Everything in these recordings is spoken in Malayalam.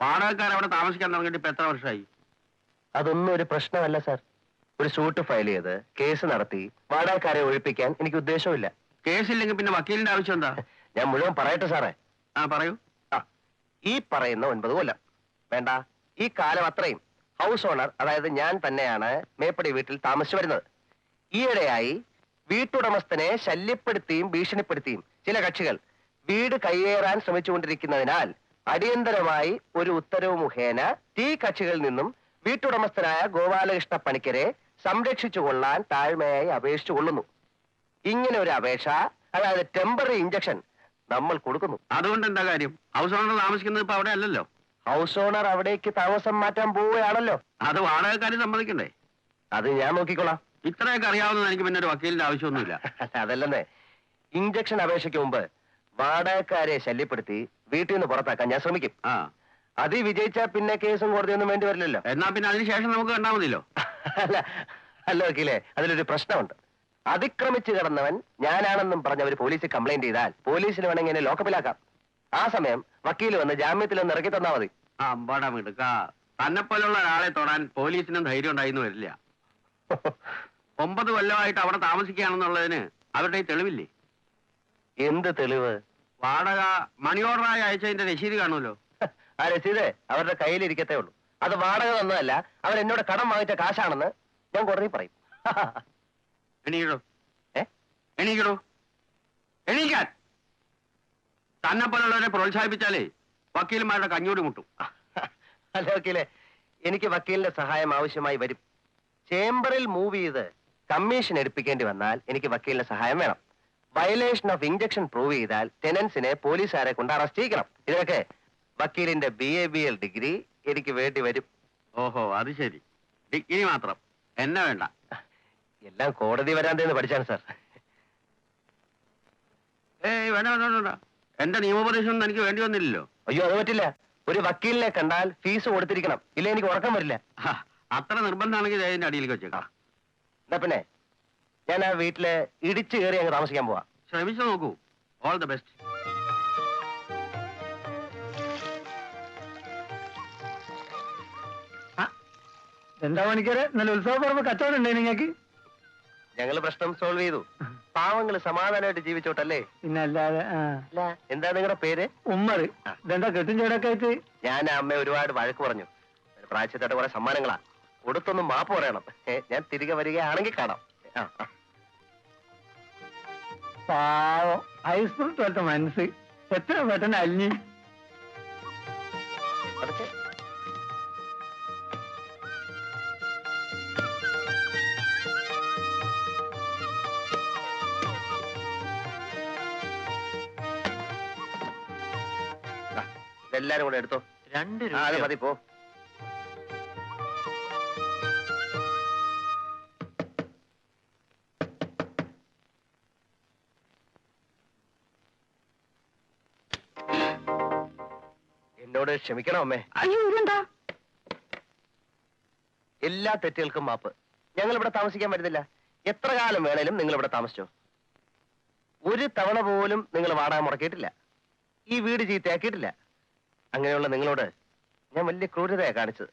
വാടകക്കാർ അവിടെ താമസിക്കാൻ തുടങ്ങിയിട്ട് ഇപ്പൊ എത്ര വർഷമായി? അതൊന്നും ഒരു പ്രശ്നമല്ല സാർ. ഒരു സൂട്ട് ഫയൽ ചെയ്ത് കേസ് നടത്തി വാടകക്കാരെ ഒഴിപ്പിക്കാൻ എനിക്ക് ഉദ്ദേശമില്ല കേസില്ലെങ്കിൽ പിന്നെ വക്കീലിന്റെ ആവശ്യം എന്താ? ഞാൻ മുഴുവൻ പറയട്ടെ സാറേ. ആ പറയൂ. ആ ഈ പറയുന്ന ഒൻപത് കൊല്ലം. വേണ്ട ഈ കാലം അത്രയും. ഹൗസ് ഓണർ അതായത് ഞാൻ തന്നെയാണ് മേപ്പടി വീട്ടിൽ താമസിച്ചു വരുന്നത്. ഈയിടെയായി വീട്ടുടമസ്ഥനെ ശല്യപ്പെടുത്തിയും ഭീഷണിപ്പെടുത്തിയും ചില കക്ഷികൾ വീട് കയ്യേറാൻ ശ്രമിച്ചുകൊണ്ടിരിക്കുന്നതിനാൽ അടിയന്തരമായി ഒരു ഉത്തരവ് മുഖേന തീ കക്ഷികളിൽ നിന്നും വീട്ടുടമസ്ഥനായ ഗോപാലകൃഷ്ണ പണിക്കരെ സംരക്ഷിച്ചുകൊള്ളാൻ താഴ്മയായി അപേക്ഷിച്ചു കൊള്ളുന്നു. ഇങ്ങനെ ഒരു അപേക്ഷ അതായത് ടെമ്പററി ഇഞ്ചക്ഷൻ നമ്മൾ കൊടുക്കുന്നു. അതുകൊണ്ട് എന്താ കാര്യം? ഹൗസ് ഓണർ താമസിക്കുന്നത് ഇപ്പൊ അവിടെ അല്ലല്ലോ? ഹൗസ് ഓണർ അവിടേക്ക് താമസം മാറ്റാൻ പോവുകയാണല്ലോ. അത് വാടകക്കാരി സമ്മതിക്കണ്ടേ? അത് ഞാൻ നോക്കിക്കോളാം. ഇത്രയൊക്കെ അറിയാവുന്ന എനിക്ക് പിന്നെ ഒരു വക്കീലിന്റെ ആവശ്യമൊന്നുമില്ല. അതല്ലേ അതല്ലെന്നേ. ഇഞ്ചക്ഷൻ അപേക്ഷയ്ക്ക് മുമ്പ് വാടകക്കാരെ ശല്യപ്പെടുത്തി വീട്ടിൽ നിന്ന് പുറത്താക്കാൻ ഞാൻ ശ്രമിക്കും. ആ. അത് പിന്നെ കേസും കോടതിയൊന്നും വേണ്ടി വരില്ലല്ലോ. എന്നാ പിന്നെ അതിനുശേഷം നമുക്ക് കണ്ടാൽ മതിയല്ലോ. അല്ല അല്ല വക്കീലേ അതിലൊരു പ്രശ്നമുണ്ട്. അതിക്രമിച്ചു കിടന്നവൻ ഞാനാണെന്നും പറഞ്ഞ് അവർ പോലീസിൽ കംപ്ലൈന്റ് ചെയ്താൽ പോലീസിന് വേണമെങ്കിൽ എന്നെ ലോക്കപ്പിലാക്കാം ആ സമയം വക്കീൽ വന്ന് ജാമ്യത്തിൽ ഒന്ന് ഇറക്കി തന്നാ മതി. അമ്പാടാ തന്നെ പോലുള്ള ഒരാളെ തൊടാൻ പോലീസിനും ധൈര്യം ഉണ്ടായിന്ന് വരില്ല. ഒമ്പത് കൊല്ലമായിട്ട് അവിടെ താമസിക്കുകയാണെന്നുള്ളതിന് അവരുടെ തെളിവില്ലേ? എന്ത് തെളിവ്? വാടക മണി ഓർഡറായി അയച്ചതിന്റെ രസീത് കാണുമല്ലോ. ആ രസീത് അവരുടെ കയ്യിലിരിക്കത്തേ ഉള്ളൂ. അത് വാടക തന്നതല്ല അവർ എന്നോട് കടം വാങ്ങിച്ച കാശാണെന്ന് ഞാൻ കുറേ പറയും. എണീക്കടോ. ഏ? എണീക്കടോ. എണീക്കാൻ. തന്നെ പോലുള്ളവരെ പ്രോത്സാഹിപ്പിച്ചാലേ വക്കീലന്മാരുടെ കഞ്ഞൂടി മുട്ടും. അല്ല വക്കീലെ എനിക്ക് വക്കീലിന്റെ സഹായം ആവശ്യമായി വരും. ചേംബറിൽ മൂവ് ചെയ്ത് കമ്മീഷൻ എടുപ്പിക്കേണ്ടി വന്നാൽ എനിക്ക് വക്കീലിന്റെ സഹായം വേണം. വയലേഷൻ ഓഫ് ഇഞ്ചക്ഷൻ പ്രൂവ് ചെയ്താൽ ടെനൻസിനെ പോലീസുകാരെ കൊണ്ട് അറസ്റ്റ് ചെയ്യണം ഇതിനൊക്കെ വക്കീലിന്റെ B A B L degree എനിക്ക് വേണ്ടി വരും. ഓഹോ അത് ശരി. ഡിഗ്രി മാത്രം. എന്നെ വേണ്ട? എല്ലാം കോടതി വരാന്തേന്ന് പഠിച്ചാണ് സാർ. ഏയ് വേണ്ട വേണ്ട വേണ്ട, എന്റെ നിയമോപദേശം ഒന്നും എനിക്ക് വേണ്ടി വന്നില്ലല്ലോ. അയ്യോ അത് പറ്റില്ല. ഒരു വക്കീലിനെ കണ്ടാൽ ഫീസ് കൊടുത്തിരിക്കണം. ഇല്ലേ എനിക്ക് ഉറക്കം വരില്ല. അത്ര നിർബന്ധമാണെങ്കിൽ അതിന്റെ അടിയിലേക്ക് വെച്ചേക്കാം. എന്നാ പിന്നെ? ഞാൻ ആ വീട്ടിൽ ഇടിച്ചു കയറി അങ്ങ് താമസിക്കാൻ പോവാ. ശ്രമിച്ചു നോക്കൂ. ഓൾ ദ ബെസ്റ്റ് എന്താ പണിക്കരെ? നല്ല ഉത്സവപ്പറമ്പ് കച്ചവടം ഉണ്ടേ നിങ്ങക്ക്? ഞങ്ങൾ പ്രശ്നം സോൾവ് ചെയ്തു. പാവങ്ങൾ സമാധാനമായിട്ട് ജീവിച്ചോട്ടല്ലേ? പിന്നെ അല്ലാതെ ആ. എന്താ നിങ്ങളുടെ പേര്? ഉമ്മർ ഇതെന്താ കെട്ടും ചേടൊക്കെ ആയിട്ട്? ഞാൻ ആ അമ്മ ഒരുപാട് വഴക്ക് പറഞ്ഞു. ഒരു പ്രായച്ചത്തായിട്ട് കുറെ സമ്മാനങ്ങളാ. കൊടുത്തൊന്നും മാപ്പ് പറയണം. ഏ, ഞാൻ തിരികെ വരികയാണെങ്കിൽ കാണാം. ആ, ആ. പാവം. ഐസ്ക്രീം പോലത്തെ മനസ്സ്. എത്ര പെട്ടെന്ന് അലിഞ്ഞി. എല്ലാരും ദാ, കൂടെ എടുത്തോ. രണ്ട് രൂപ മതി പോ. എന്നോട് ക്ഷമിക്കണം അമ്മേ. അയ്യോ ഇതെന്താ? എല്ലാ തെറ്റുകൾക്കും മാപ്പ്. ഞങ്ങൾ ഇവിടെ താമസിക്കാൻ പറ്റുന്നില്ല എത്ര കാലം വേണേലും നിങ്ങൾ ഇവിടെ താമസിച്ചോ. ഒരു തവണ പോലും നിങ്ങൾ വാടക മുടക്കിയിട്ടില്ല. ഈ വീട് ചീത്തയാക്കിയിട്ടില്ല. അങ്ങനെയുള്ള നിങ്ങളോട് ഞാൻ വലിയ ക്രൂരതയാ കാണിച്ചത്.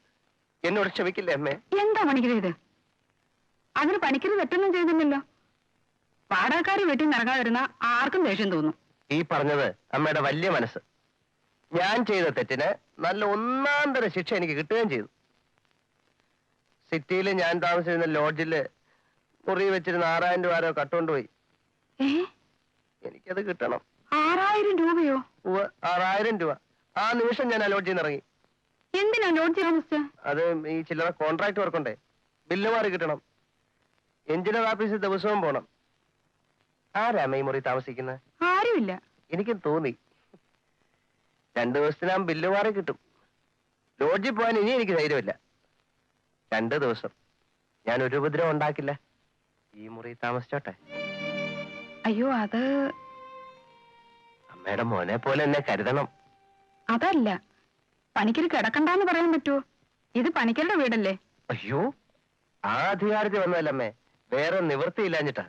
എന്നോട് ക്ഷമിക്കില്ലേ അമ്മേ? എന്താ പണിക്കരുത് ഇത്? അതിന് പണിക്കര് തെറ്റൊന്നും ചെയ്തില്ലല്ലോ. വാടകക്കാരി വീട്ടിൽ നിറങ്ങാതിരുന്ന ആർക്കും ദേഷ്യം തോന്നും. ഈ പറഞ്ഞത് അമ്മയുടെ വലിയ മനസ്സ്. ഞാൻ ചെയ്ത തെറ്റിന് നല്ല ഒന്നാന്തര ശിക്ഷ എനിക്ക് കിട്ടുകയും ചെയ്തു. സിറ്റിയിൽ ഞാൻ താമസിച്ചിരുന്ന ലോഡ്ജിൽ മുറി വെച്ചിരുന്ന ആറായിരം രൂപ ആരോ കട്ടുകൊണ്ടുപോയി എനിക്കത് കിട്ടണം. ആറായിരം രൂപയോ? ആറായിരം രൂപ. ആ നിമിഷം ഞാൻ ആ ലോഡ്ജിൽ നിന്ന് ഇറങ്ങി. എന്തിനാ ലോഡ്ജ് അത് ഈ ചില്ലറ കോൺട്രാക്ട് വർക്കുണ്ടേ. ബില്ല് മാറി കിട്ടണം. എഞ്ചിനീയർ ഓഫീസിൽ ദിവസവും പോണം. ആരാമ ഈ മുറി താമസിക്കുന്നത് ആരുമില്ല. എനിക്കും തോന്നി. രണ്ടു ദിവസത്തിനാം ബില്ല് മാറി കിട്ടും. ലോഡ്ജിൽ പോകാൻ ഇനി എനിക്ക് ധൈര്യമില്ല. രണ്ട് ദിവസം. ഞാൻ ഒരു ഉപദ്രവം ഉണ്ടാക്കില്ല. ഈ മുറി താമസിച്ചോട്ടെ. അയ്യോ അത് അമ്മയുടെ മോനെ പോലെ എന്നെ കരുതണം. അതല്ല. പണിക്കര് കിടക്കണ്ടെന്ന് പറയാൻ പറ്റുമോ ഇത് പണിക്കരുടെ വീടല്ലേ? അയ്യോ ആ അധികാരത്തിൽ വന്നതല്ലമ്മേ വേറെ നിവൃത്തിയില്ലാഞ്ഞിട്ടാ.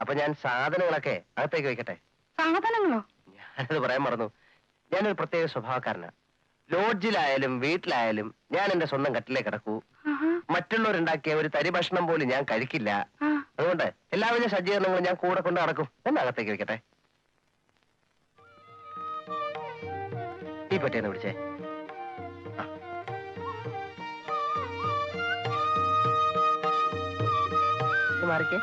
അപ്പൊ ഞാൻ സാധനങ്ങളൊക്കെ അകത്തേക്ക് വെക്കട്ടെ സാധനങ്ങളോ? ഞാനത് പറയാൻ മറന്നു. ഞാനൊരു പ്രത്യേക സ്വഭാവക്കാരനാ. ലോഡ്ജിലായാലും വീട്ടിലായാലും ഞാൻ എന്റെ സ്വന്തം കട്ടിലേ കിടക്കൂ. മറ്റുള്ളവരുണ്ടാക്കിയ ഒരു തരി ഭക്ഷണം പോലും ഞാൻ കഴിക്കില്ല. അതുകൊണ്ട് എല്ലാവിധ സജ്ജീകരണങ്ങളും ഞാൻ കൂടെ കൊണ്ട് നടക്കും. എന്നെ അകത്തേക്ക് വെക്കട്ടെ ഈ പറ്റിയെന്ന്. ഇത് മാറിക്കേ.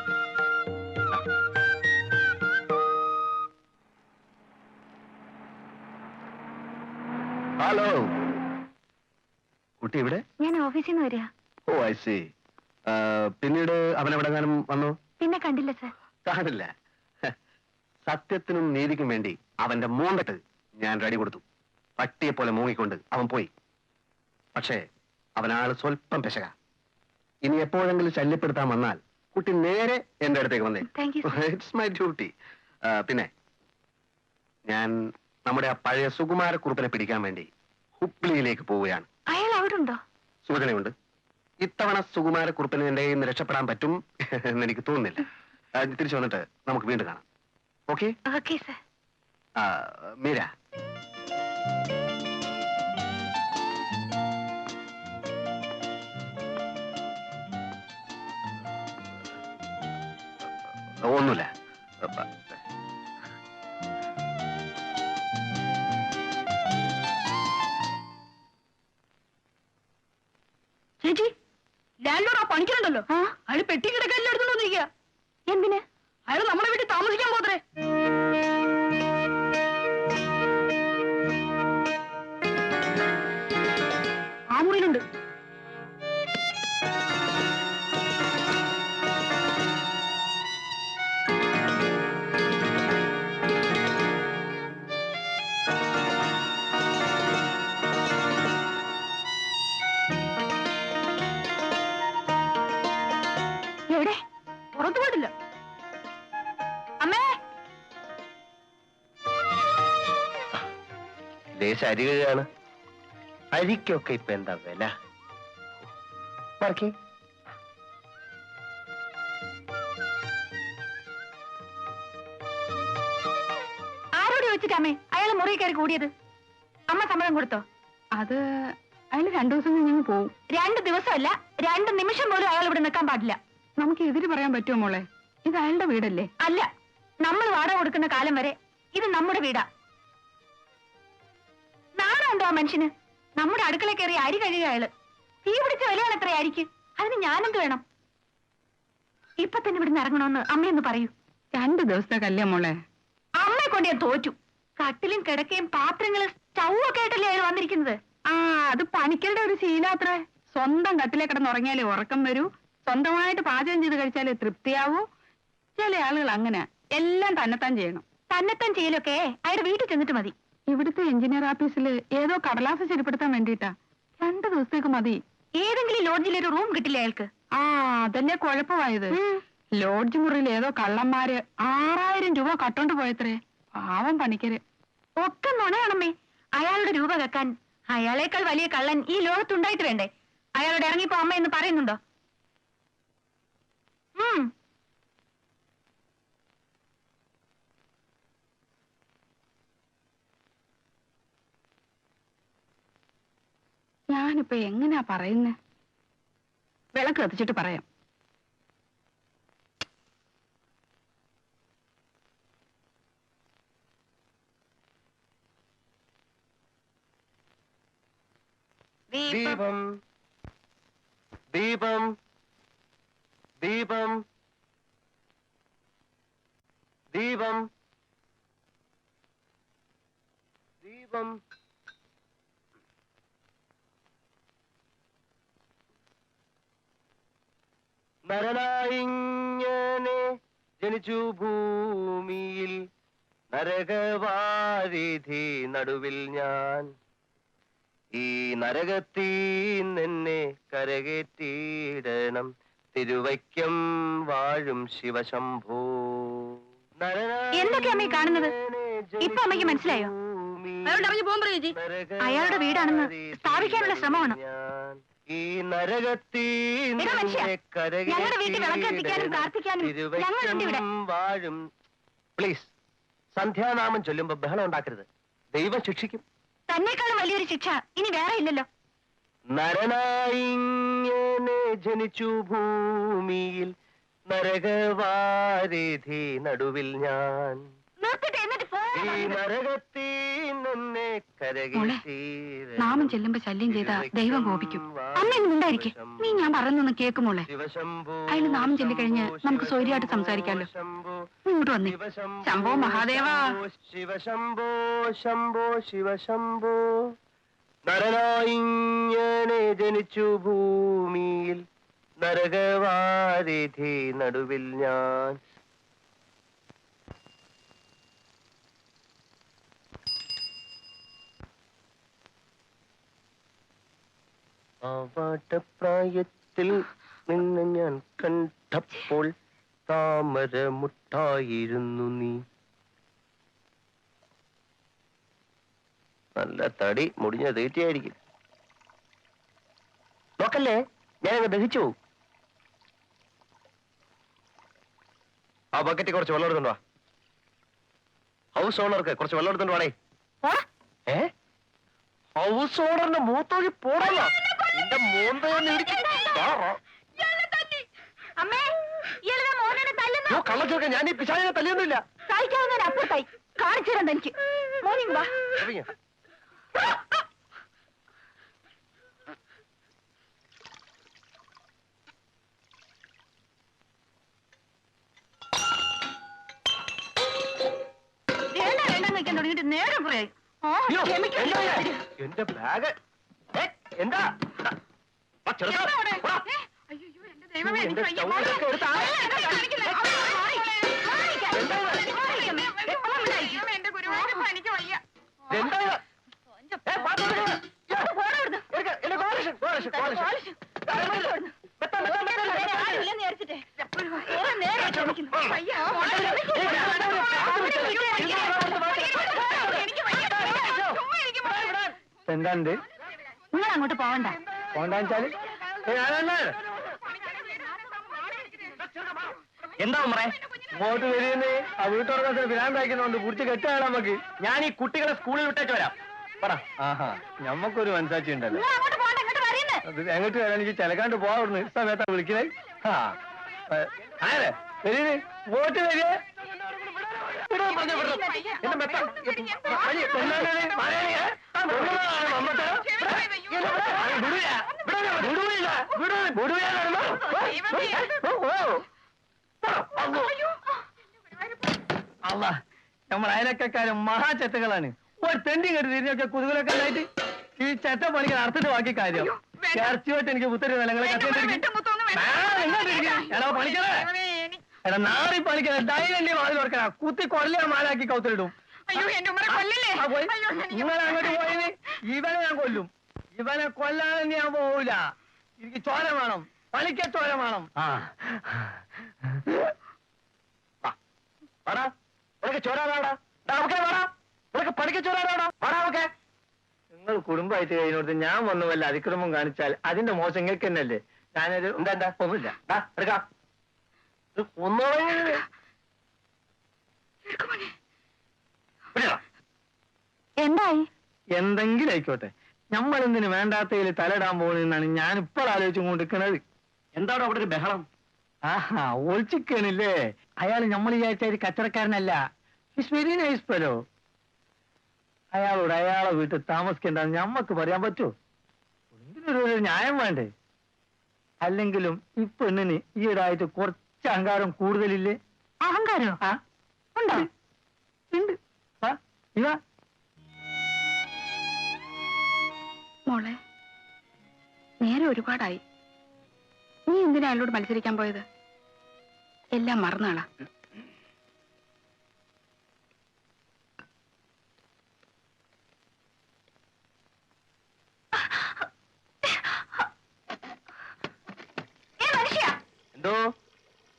ഹലോ കുട്ടി ഇവിടെ ഞാൻ ഓഫീസിൽ നിന്ന് വരിക. ഓ ഐ സി പിന്നീട് അവൻ എവിടെങ്ങാനും വന്നു? പിന്നെ കണ്ടില്ല സർ കാണില്ല. സത്യത്തിനും നീതിക്കും വേണ്ടി അവന്റെ മൂന്നിട്ട് ഞാൻ റെഡി കൊടുത്തു. പട്ടിയെ പോലെ മൂങ്ങിക്കൊണ്ട് അവൻ പോയി. പക്ഷേ അവനാൾ സ്വല്പം പെശക. ഇനി എപ്പോഴെങ്കിലും ശല്യപ്പെടുത്താൻ വന്നാൽ കുട്ടി നേരെ എന്റെ അടുത്തേക്ക് വന്നേ. ഇറ്റ്സ് മൈ ഡ്യൂട്ടി പിന്നെ ഞാൻ നമ്മുടെ ആ പഴയ സുകുമാരക്കുറുപ്പിനെ പിടിക്കാൻ വേണ്ടി ഹുബ്ലിയിലേക്ക് പോവുകയാണ്. അയാൾ അവരുണ്ടോ ഉണ്ടോ സൂചനയുണ്ട് ഇത്തവണ സുകുമാരക്കുറുപ്പിന് എന്റെ കയ്യിൽ നിന്ന് രക്ഷപ്പെടാൻ പറ്റും എന്ന് എനിക്ക് തോന്നുന്നില്ല. ആ, തിരിച്ചു വന്നിട്ട് നമുക്ക് വീണ്ടും കാണാം. ഓക്കെ? Okay sir. മീര. ഒന്നുമില്ല. ആ പണിക്കലുണ്ടല്ലോ അയാൾ പെട്ടി കിടക്കാൻ എടുത്തോണ്ടിരിക്കുക എന്തിന്? അയാൾ നമ്മുടെ വീട്ടിൽ താമസിക്കാൻ പോത്രേ ദേശ അരികയാണ്. അരിക്കൊക്കെ ഇപ്പൊ എന്താ വില? മറക്കി ആരോട് ചോദിച്ചിട്ടമ്മേ? അയാൾ മുറി കയറി കൂടിയത്. അമ്മ സമ്മതം കൊടുത്തോ? അത് അയാൾ രണ്ടു ദിവസം കഴിഞ്ഞ് പോവും. രണ്ട് ദിവസമല്ല രണ്ട് നിമിഷം പോലും അയാൾ ഇവിടെ നിൽക്കാൻ പാടില്ല. നമുക്ക് എതിര് പറയാൻ പറ്റുമോ മോളെ? ഇത് അയാളുടെ വീടല്ലേ? അല്ല നമ്മൾ വാടക കൊടുക്കുന്ന കാലം വരെ ഇത് നമ്മുടെ വീടാ. നാണുണ്ടോ ആ മനുഷ്യന്? നമ്മുടെ അടുക്കള കയറി അരി അയാൾ. തീ പിടിച്ച വിലയാണ് എത്ര അരിക്ക് അതിന് ഞാനെന്ത് വേണം? ഇപ്പൊ തന്നെ ഇവിടുന്ന് ഇറങ്ങണമെന്ന് അമ്മയൊന്ന് പറയൂ. രണ്ടു ദിവസത്തെ കല്യാണം മോളെ. അമ്മയെ കൊണ്ട് ഞാൻ തോറ്റു. കട്ടിലും കിടക്കയും പാത്രങ്ങളും സ്റ്റൗ ഒക്കെ ആയിട്ടല്ലേ അയാൾ വന്നിരിക്കുന്നത്? ആ അത് പണിക്കരുടെ ഒരു ശീലാത്രേ സ്വന്തം കട്ടിലെ കിടന്നുറങ്ങിയാലേ ഉറക്കം വരൂ. സ്വന്തമായിട്ട് പാചകം ചെയ്ത് കഴിച്ചാലേ തൃപ്തിയാവൂ. ചില ആളുകൾ അങ്ങനെ എല്ലാം തന്നെത്താൻ ചെയ്യണം. തന്നെത്താൻ ചെയ്യലൊക്കെ അയാളുടെ വീട്ടിൽ ചെന്നിട്ട് മതി. ഇവിടുത്തെ എഞ്ചിനീയർ ഓഫീസിൽ ഏതോ കടലാസ് ശരിപ്പെടുത്താൻ വേണ്ടിട്ടാ രണ്ട് ദിവസത്തേക്ക് മതി. ഏതെങ്കിലും ലോഡ്ജിൽ ഒരു റൂം കിട്ടില്ല അയാൾക്ക്? ആ അതല്ലേ കുഴപ്പമായത്. ലോഡ്ജ് മുറിയിൽ ഏതോ കള്ളന്മാര് ആറായിരം രൂപ കട്ടോണ്ട് പോയത്രേ. പാവം പണിക്കര്. ഒക്കെ നുണയാണമ്മേ. അയാളുടെ രൂപ വെക്കാൻ. അയാളേക്കാൾ വലിയ കള്ളൻ ഈ ലോകത്തുണ്ടായിട്ട് വേണ്ടേ? അയാളോട് ഇറങ്ങിപ്പോ അമ്മ എന്ന് പറയുന്നുണ്ടോ? ഉം. ഞാനിപ്പോ എങ്ങനെയാ പറയുന്നത് വിളക്ക് കത്തിച്ചിട്ട് പറയാം. ദീപം. ദീപം. ദീപം. ദീപം. ദീപം. നരനായിങ്ങനെ ജനിച്ചു ഭൂമിയിൽ നരകവാരിധി നടുവിൽ ഞാൻ ഈ നരകത്തീ നിന്നെ കരകേറ്റിയിടണം തിരുവയ്ക്കം വാഴും ശിവശംഭൂ എന്തൊക്കെയാ അമ്മേ കാണുന്നത്? ഇപ്പൊ അമ്മയ്ക്ക് മനസ്സിലായോ? അയാളോട് വീടാണെന്ന് സ്ഥാപിക്കാനുള്ള ശ്രമമാണ്. ഈ നരകത്തീ ഞങ്ങളുടെ വീട്ടിൽ പ്രാർത്ഥിക്കാനും ഞങ്ങളുണ്ട് ഇവിടെ. വാഴും. പ്ലീസ് സന്ധ്യാനാമം ചൊല്ലുമ്പോ ബഹളം ഉണ്ടാക്കരുത്. ദൈവം ശിക്ഷിക്കും. തന്നെക്കാളും വലിയൊരു ശിക്ഷ. ഇനി വേറെ ഇല്ലല്ലോ. നരനായിങ്ങനെ ജനിച്ചു ഭൂമിയിൽ നരകവാരിധി നടുവിൽ ഞാൻ. നിർത്തിട്ട് എന്നിട്ട് പോ. ഈ മോളെ, നാമം ചെല്ലുമ്പോ ശല്യം ചെയ്ത ദൈവം കോപിക്കും. അമ്മ ഇന്ന് ഉണ്ടായിരിക്കെ നീ ഞാൻ പറഞ്ഞൊന്ന് കേക്കുമോളെ അതിന് നാമം ചൊല്ലിക്കഴിഞ്ഞ് നമുക്ക് സ്വൈര്യമായിട്ട് സംസാരിക്കാമല്ലോ ഇങ്ങോട്ട് വന്നേ. ശംഭോ മഹാദേവ. ശിവശംഭോ ശംഭോ ശിവശംഭോ. നരനായിങ്ങനെ ജനിച്ചു ഭൂമിയിൽ നരകവാരിധി നടുവിൽ ഞാൻ പ്രായത്തിൽ നിന്ന് ഞാൻ കണ്ടപ്പോൾ താമര മുട്ടായിരുന്നു നീ. നല്ല തടി മുടിഞ്ഞ തീറ്റയായിരിക്കും. നോക്കല്ലേ ഞാനങ്ങ് ദഹിച്ചു. പോകും ആ ബക്കറ്റ് കുറച്ച് വെള്ളം എടുത്തോണ്ട് വാ. ഹൗസ് ഓണർക്ക് കുറച്ച് വെള്ളം എടുത്തോണ്ട് ഏ? ഹൗസ് ഓണറിന്റെ മൂത്തോഴി പോടല്ല നിന്റെ മൂന്തയൊന്ന് ഇടിച്ച് താറ. അമ്മേ ഇയാളുടെ മോനെ തല്ലുന്നു. യ്യോ, കള്ളച്ചെറുക്കൻ ഞാൻ ഈ പിശാചിനെ തല്ലിയൊന്നുമില്ല. സഹിക്കാവുന്ന അപ്പുറത്തായി. കാണിച്ചു തരണ്ട എനിക്ക് മോർണിംഗ് വാ നേരം ക്ഷമിക്കണം. എന്റെ ബാഗ്. എന്താ? എന്താണ്ട് നിങ്ങൾ അങ്ങോട്ട് പോവണ്ട പോണ്ടാച്ചാൽ എന്താ ഉമ്മറേ? ഇങ്ങോട്ട് വരികയെന്ന് ആ വീട്ടുറക്കത്തിന് ഭ്രാന്താക്കുന്നുണ്ട് പിടിച്ച് കെട്ടാണ് നമുക്ക്. ഞാൻ ഈ കുട്ടികളെ സ്കൂളിൽ വിട്ടേച്ച് വരാം. പറ. ആഹാ ഞമ്മക്കൊരു മനസാക്ഷി ഉണ്ടല്ലോ. എങ്ങോട്ട് വരാൻ എനിക്ക് ചിലക്കാണ്ട് പോവാറുണ്ട് സമയത്താ വിളിക്കണേ. ആ വരീന് ഇങ്ങോട്ട് വരിക. വിടാൻ പറഞ്ഞോ, വിടാൻ. എന്റെ മെത്ത. വിടൂ-. അള്ളാ നമ്മൾ അയലക്കാരും മഹാചെത്തകളാണ്. ഒരു തെണ്ടി കെട്ടി തിരിഞ്ഞൊക്കെ കുതുകലൊക്കെ ഉണ്ടായിട്ട് ഈ ചെത്ത പണിക്ക് അർത്ഥത്തിൽ ബാക്കി കാര്യം. ഇറച്ചിയോട്ട് എനിക്ക് ഉത്തരവ് എടാ പണിക്കണേ എടാ നാറി പണിക്കണേ ഡൈനല്ലേ വാതിൽ തുറക്കണ കുത്തി കൊല്ല മാലാക്കി കൗത്തിലിടും. അയ്യോ എന്റെ ഉമ്മറെ കൊല്ലല്ലേ? നിങ്ങൾ അങ്ങോട്ട് പോയിന് ഇവനെ ഞാൻ കൊല്ലും. ഇവനെ കൊല്ലാതെ ഞാൻ പോവില്ല എനിക്ക് ചോര വേണം. പണിക്ക ചോര വേണം. നിങ്ങൾ കുടുംബമായിട്ട് കഴിഞ്ഞോട്ട് ഞാൻ വന്നു വല്ല അതിക്രമം കാണിച്ചാൽ അതിന്റെ മോശം നിങ്ങൾക്ക് തന്നെയല്ലേ ഞാനൊരു എന്താ എന്താ? ഒന്നുമില്ല. എടുക്കാം. എന്തായി? എന്തെങ്കിലും ആയിക്കോട്ടെ. നമ്മൾ എന്തിനു വേണ്ടാത്തതിൽ തലയിടാൻ പോകുന്നതെന്നാണ് ഞാൻ ഇപ്പോൾ ആലോചിച്ചു കൊണ്ടിരിക്കുന്നത് എന്താണ് അവിടെ ഒരു ബഹളം? ആഹാ ഒളിച്ചിക്കണില്ലേ. അയാൾ നമ്മൾ വിചാരിച്ച ഒരു കച്ചവടക്കാരനല്ല. ഇസ് വെരി നൈസ് ഫെലോ അയാളോട് അയാളെ വീട്ടിൽ താമസിക്കേണ്ടെന്ന് ഞമ്മക്ക് പറയാൻ പറ്റുമോ എന്തിനൊരു ന്യായം വേണ്ടേ? അല്ലെങ്കിലും ഈ പെണ്ണിന് ഈയിടായിട്ട് കുറച്ച് അഹങ്കാരം കൂടുതലില്ലേ? അഹങ്കാരോ? ഉണ്ടോ? ഉണ്ട്. ഇതാ. മോളെ നേരെ ഒരുപാടായി. നീ എന്തിനാ അയാളോട് മത്സരിക്കാൻ പോയത്? എല്ലാം മറന്നാളാ. എന്തോ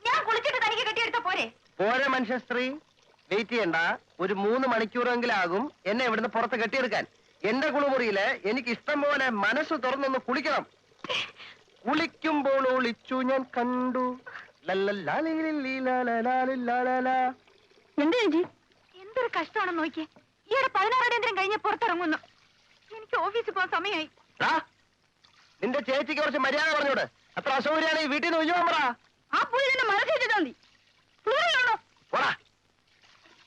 ഞാൻ കുളിച്ചിട്ട് തനിക്ക് കെട്ടിയെടുത്ത പോരെ മനുഷ്യ സ്ത്രീ. വെയിറ്റ് ചെയ്യണ്ട. ഒരു മൂന്ന് മണിക്കൂറെങ്കിലാകും എന്നെ ഇവിടുന്ന് പുറത്ത് കെട്ടിയെടുക്കാൻ. എന്റെ കുളിമുറിയിൽ എനിക്ക് ഇഷ്ടം പോലെ മനസ്സ് തുറന്നൊന്ന് കുളിക്കണം. കുളിക്കുമ്പോൾ ഒളിച്ചു ഞാൻ കണ്ടു. ലല്ലല്ലാലിലില്ലാലലാലില്ലാലലാ. എന്ത് ചേച്ചി? എന്തൊരു കഷ്ടമാണെന്ന് നോക്കിയേ. ഈയിടെ പതിനാറ് എന്തെങ്കിലും കഴിഞ്ഞ പുറത്തിറങ്ങുന്നു. എനിക്ക് ഓഫീസിൽ പോകാൻ സമയമായി. നിന്റെ ചേച്ചിക്ക് കുറച്ച് മര്യാദ പറഞ്ഞോട്. അത്ര അസൗകര്യമാണ് ഈ വീട്ടിൽ നിന്ന് ഒഴിഞ്ഞു പറ. ആ പുള്ളി തന്നെ പോടാ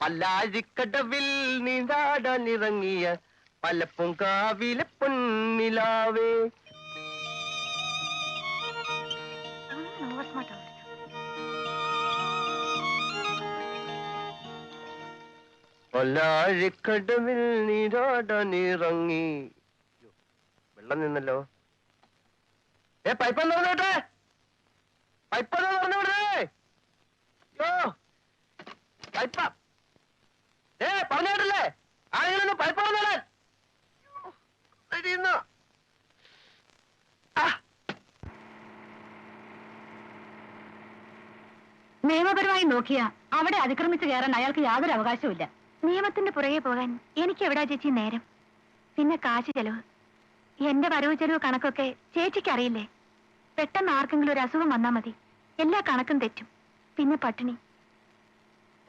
പല്ലാഴിക്കടവിൽ നീന്താടാനിറങ്ങിയ പലപ്പുങ്കാവിലെ പൊന്നിലാവേ. പല്ലാഴിക്കടവിൽ നീരാടാനിറങ്ങി വെള്ളം നിന്നല്ലോ. ഏ പൈപ്പ് എന്ന് പറഞ്ഞോട്ടെ? പൈപ്പ് എന്ന് പറഞ്ഞു വിടേ യോ പൈപ്പ. ഏ പറഞ്ഞോട്ടല്ലേ ആരെങ്കിലും പൈപ്പ് വന്നാലേ നിയമപരമായി നോക്കിയാ അവിടെ അതിക്രമിച്ചു കയറാൻ അയാൾക്ക് യാതൊരു അവകാശവുമില്ല. നിയമത്തിന്റെ പുറകെ പോകാൻ എനിക്ക് എവിടാ ചേച്ചി നേരം? പിന്നെ കാശ് ചെലവ്. എന്റെ വരവ് ചെലവ് കണക്കൊക്കെ ചേച്ചിക്ക് അറിയില്ലേ? പെട്ടെന്ന് ആർക്കെങ്കിലും ഒരു അസുഖം വന്നാ മതി. എല്ലാ കണക്കും തെറ്റും. പിന്നെ പട്ടിണി.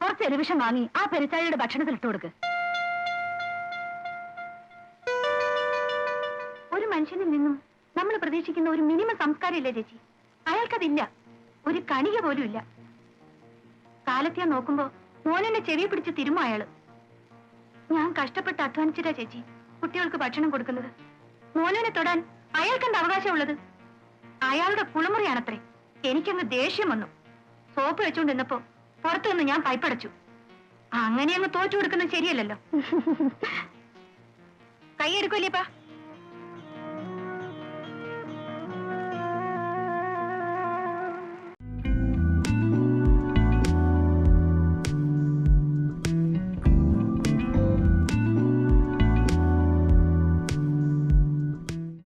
കുറച്ച് എരിവിഷം വാങ്ങി ആ പെരിച്ചാഴിയുടെ ഭക്ഷണത്തിൽ ഇട്ടു കൊടുക്ക്. ഒരു മനുഷ്യനിൽ നിന്നും നമ്മൾ പ്രതീക്ഷിക്കുന്ന ഒരു മിനിമം സംസ്കാരം ഇല്ലേ ചേച്ചി. അയാൾക്കതില്ല. ഒരു കണിക പോലും ഇല്ല. കാലത്തെ നോക്കുമ്പോ മോനെന്നെ ചെവി പിടിച്ച് തിരുമോ അയാൾ? ഞാൻ കഷ്ടപ്പെട്ട് അധ്വാനിച്ചിട്ടാ ചേച്ചി കുട്ടികൾക്ക് ഭക്ഷണം കൊടുക്കുന്നത്. മോനെ തൊടാൻ അയാൾക്കെന്ത് അവകാശമുള്ളത്? അയാളുടെ കുളിമുറിയാണത്രേ. എനിക്കങ്ങ് ദേഷ്യം വന്നു. സോപ്പ് വെച്ചുകൊണ്ട് നിന്നപ്പോ പുറത്തു നിന്ന് ഞാൻ പൈപ്പടച്ചു അങ്ങനെ അങ്ങ് തോറ്റു കൊടുക്കുന്നത് ശരിയല്ലല്ലോ. കൈയെടുക്കൂലേപ്പാ